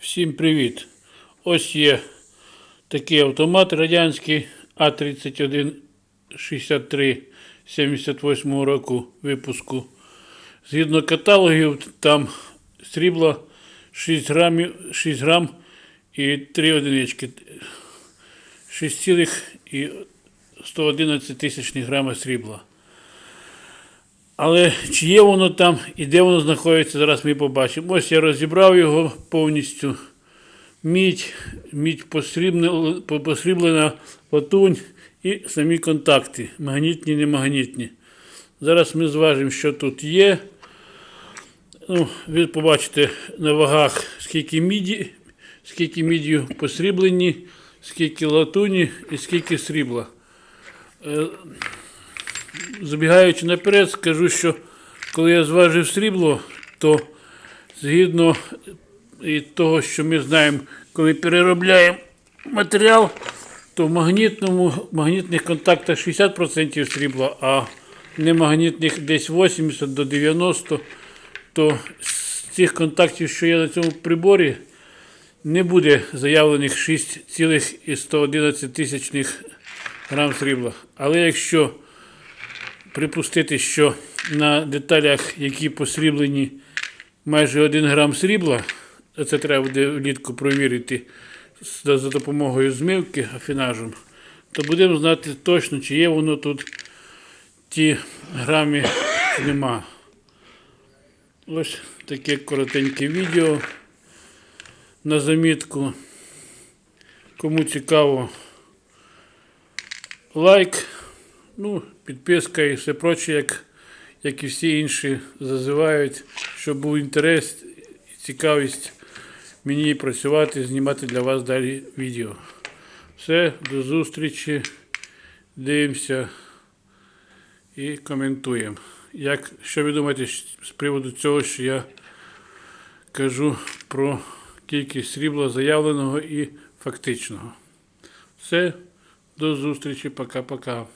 Всім привіт! Ось є такий автомат радянський А3163 78 року випуску. Згідно каталогів, там срібло 6 грамів, 6 грам і 3 одинички. 6,111 тисячних грама срібла. Але чи є воно там і де воно знаходиться, зараз ми побачимо. Ось я розібрав його повністю. Мідь, мідь посріблена латунь і самі контакти. Магнітні, не магнітні. Зараз ми зважимо, що тут є. Ну, ви побачите на вагах, скільки міді, скільки мідію посріблені, скільки латуні і скільки срібла. Забігаючи наперед, скажу, що коли я зважив срібло, то згідно і того, що ми знаємо, коли переробляємо матеріал, то в магнітному, в магнітних контактах 60% срібла, а немагнітних десь 80 до 90, то з цих контактів, що є на цьому приборі, не буде заявлених 6,111 тисячних грам срібла. Але якщо припустити, що на деталях, які посріблені майже 1 грам срібла, це треба буде влітку провірити за допомогою змивки афінажем, то будемо знати точно, чи є воно тут ті грамі, нема. Ось таке коротеньке відео на замітку. Кому цікаво, лайк. Ну, підписка і все проче, як, як і всі інші зазивають, щоб був інтерес і цікавість мені працювати, знімати для вас далі відео. Все, до зустрічі. Дивимося і коментуємо. Як, що ви думаєте з приводу цього, що я кажу про кількість срібла заявленого і фактичного? Все, до зустрічі, пока-пока.